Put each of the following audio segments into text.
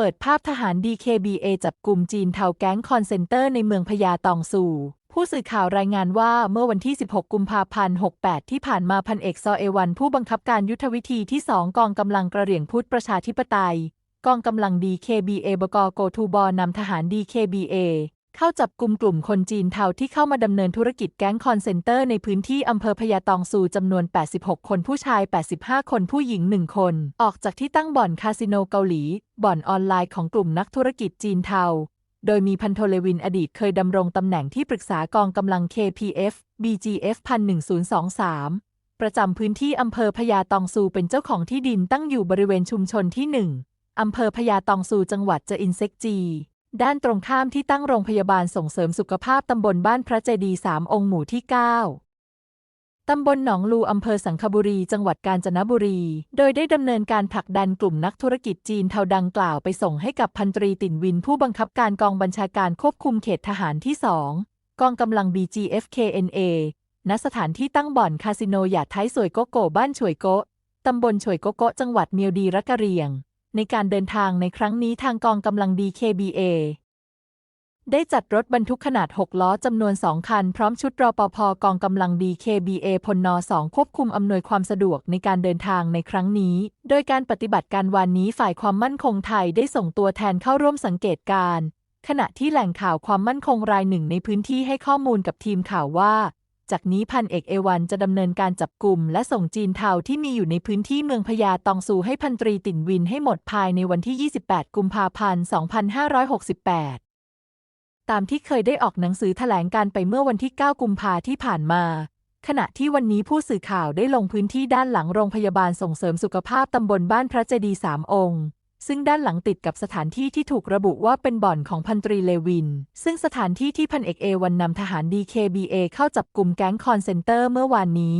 เปิดภาพทหาร DKBA จับกลุ่มจีนเทาแก๊งคอนเซนเตอร์ในเมืองพญาตองสู่ผู้สื่อข่าวรายงานว่าเมื่อวันที่ 16 กุมภาพันธ์ 68 ที่ผ่านมาพันเอกซอเอวัน ผู้บังคับการยุทธวิธีที่ 2 กองกำลังกระเหรี่ยงพุทธประชาธิปไตย กองกำลัง DKBA บกโกทูบอนำทหาร DKBA เข้าจับกลุ่มกลุ่มคนจีนเทาที่เข้ามาดำเนินธุรกิจแก๊งคอนเซนเตอร์ในพื้นที่อำเภอพญาตองซูจำนวน 86 คนผู้ชาย 85 คนผู้หญิง 1 คน ออกจากที่ตั้งบ่อนคาสิโนเกาหลี บ่อนออนไลน์ของกลุ่มนักธุรกิจจีนเทา โดยมีพันโทเลวินอดีตเคยดำรงตำแหน่งที่ปรึกษากองกำลัง KPF BGF 11023ประจำพื้นที่อำเภอพญาตองซูเป็นเจ้าของที่ดินตั้งอยู่บริเวณชุมชนที่ 1 อำเภอพญาตองซูจังหวัดเจอินเซกจี ด้านตรงข้ามที่ตั้งโรงพยาบาลส่งเสริมสุขภาพตำบลบ้านพระเจดีสามองค์หมู่ที่ 9ตำบลหนองลูอำเภอสังขบุรี จังหวัดกาญจนบุรี โดยได้ดำเนินการผลักดันกลุ่มนักธุรกิจจีนเทาดังกล่าวไปส่งให้กับพันตรีติ่นวินผู้บังคับการกองบัญชาการควบคุมเขตทหารที่ 2 กองกำลัง BGFKNA ณสถานที่ตั้งบ่อนคาสิโนหยาดไทยสวยโกโก้บ้านฉวยโกะตำบลฉวยโกโกะจังหวัดเมียวดีรักกะเรียง ในการเดินทางในครั้งนี้ทางกองกำลัง DKBA ได้จัดรถบรรทุกขนาด 6 ล้อจำนวน 2 คัน พร้อมชุดรอปภกองกำลัง DKBA พลน2ควบคุมอำนวยความสะดวกในการเดินทางในครั้งนี้ โดยการปฏิบัติการวันนี้ฝ่ายความมั่นคงไทยได้ส่งตัวแทนเข้าร่วมสังเกตการณ์ขณะที่แหล่งข่าวความมั่นคงรายหนึ่งในพื้นที่ให้ข้อมูลกับทีมข่าวว่า จากนี้พันเอกเอวันจะดำเนินการจับกลุ่มและส่งจีนเทาที่มีอยู่ในพื้นที่เมืองพญาตองซูให้พันตรีติ่นวินให้หมดภายในวันที่ 28 กุมภาพันธ์ 2568 ตามที่เคยได้ออกหนังสือแถลงการไปเมื่อวันที่ 9 กุมภาที่ผ่านมา ขณะที่วันนี้ผู้สื่อข่าวได้ลงพื้นที่ด้านหลังโรงพยาบาลส่งเสริมสุขภาพตำบลบ้านพระเจดีสามองค์ ซึ่งด้านหลังติดกับสถานที่ที่ถูกระบุว่าเป็นบ่อนของพันตรีเลวิน ซึ่งสถานที่ที่พันเอกเอวันนำทหาร DKBA เข้าจับกลุ่มแก๊งคอนเซนเตอร์เมื่อวานนี้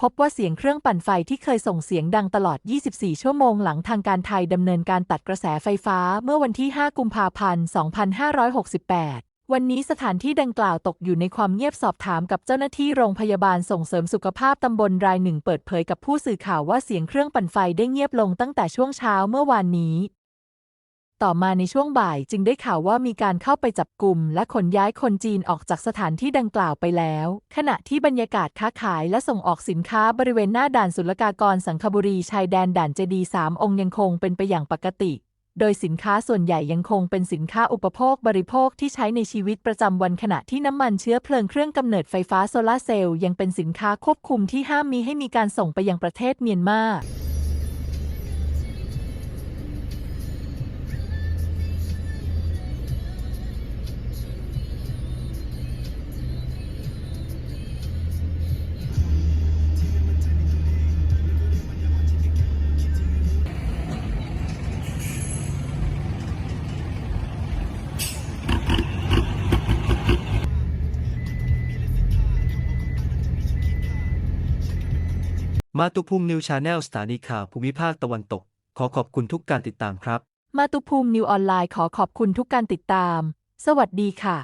พบว่าเสียงเครื่องปั่นไฟที่เคยส่งเสียงดังตลอด 24 ชั่วโมงหลังทางการไทยดำเนินการตัดกระแสไฟฟ้าเมื่อวันที่ 5 กุมภาพันธ์ 2568 วันนี้สถานที่ดังกล่าวตกอยู่ในความเงียบสอบถามกับเจ้าหน้าที่โรงพยาบาลส่งเสริมสุขภาพตำบลรายหนึ่งเปิดเผยกับผู้สื่อข่าวว่าเสียงเครื่องปั่นไฟได้เงียบลงตั้งแต่ช่วงเช้าเมื่อวานนี้ ต่อมาในช่วงบ่ายจึงได้ข่าวว่ามีการเข้าไปจับกลุ่มและขนย้ายคนจีนออกจากสถานที่ดังกล่าวไปแล้ว ขณะที่บรรยากาศค้าขายและส่งออกสินค้าบริเวณหน้าด่านศุลกากรสังขบุรีชายแดนด่านเจดีสามองค์ยังคงเป็นไปอย่างปกติ โดยสินค้าส่วนใหญ่ยังคงเป็นสินค้าอุปโภคบริโภคที่ใช้ในชีวิตประจำวันขณะที่น้ำมันเชื้อเพลิงเครื่องกำเนิดไฟฟ้าโซลาร์เซลล์ยังเป็นสินค้าควบคุมที่ห้ามมีให้มีการส่งไปยังประเทศเมียนมา มาตุภูมินิวชาแนลสถานีข่าวภูมิภาคตะวันตก ขอขอบคุณทุกการติดตามครับ มาตุภูมินิวออนไลน์ขอขอบคุณทุกการติดตาม สวัสดีค่ะ